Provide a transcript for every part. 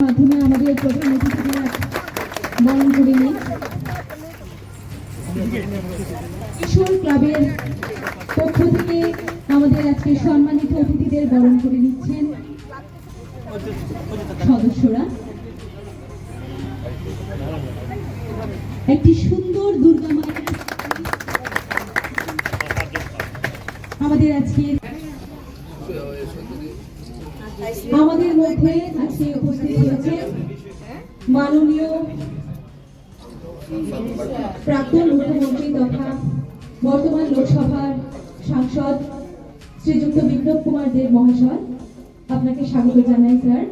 মাধ্যমে আমাদের প্রধান অতিথিরা বরণ করে নিন কিশোর ক্লাবের পক্ষ থেকে আমাদের আজকে সম্মানিত অতিথিদের বরণ করে নিচ্ছেন সদস্যরা। একটি সুন্দর দুর্গা আমাদের আজকে আমাদের মধ্যে আজকে উপস্থিত হয়েছে মাননীয় প্রাক্তন মুখ্যমন্ত্রী তথা বর্তমান লোকসভার সাংসদ শ্রীযুক্ত বিপ্লব কুমার দেব মহাশয়। আপনাকে স্বাগত জানাই, স্যার।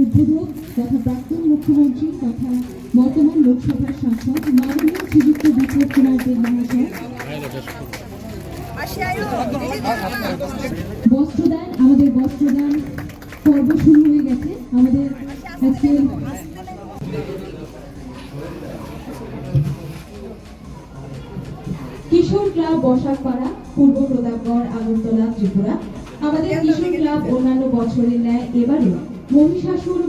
উদ্বোধক তথা প্রাক্তন মুখ্যমন্ত্রী তথা বর্তমান লোকসভার সাংসদ, মাননীয় শ্রীযুক্ত বিপ্লব কুমার দেব মহাশয়। বস্ত্রদান, আমাদের বস্ত্রদান পর্ব শুরু হয়ে গেছে। আমাদের কিশোর ক্লাব বসাকপাড়া, পূর্ব প্রতাপগড়, আগরতলা, ত্রিপুরা। আমাদের কিশোর ক্লাব অন্যান্য বছরের ন্যায় এবারও মহিষাসুর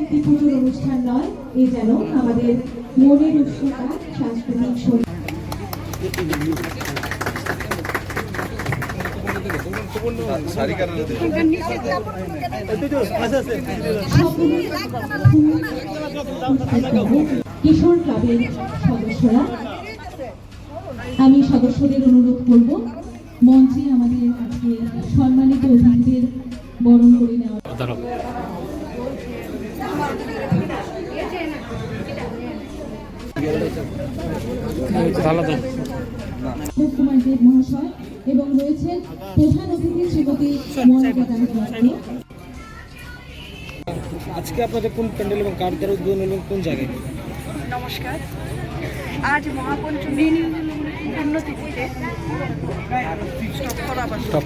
একটি পুজোর অনুষ্ঠান নয়, এ যেন আমাদের মনের উষ্ণতা সাংস্কৃতিক কিশোর ক্লাবের সদস্যরা, আমি সদস্যদের অনুরোধ করব, মঞ্চে আমাদের আজকে সম্মানিত অতিথিদের বরণ করে নেওয়া। কুমার দেব মহাশয় এবং রয়েছেন প্রধান অতিথি শ্রীমতী আজকে আপনাদের কোন প্যান্ডেল এবং কার দ্বারা উদ্বোধন এবং কোন জায়গায়? নমস্কার। আজ মহাপঞ্চমী স্টপ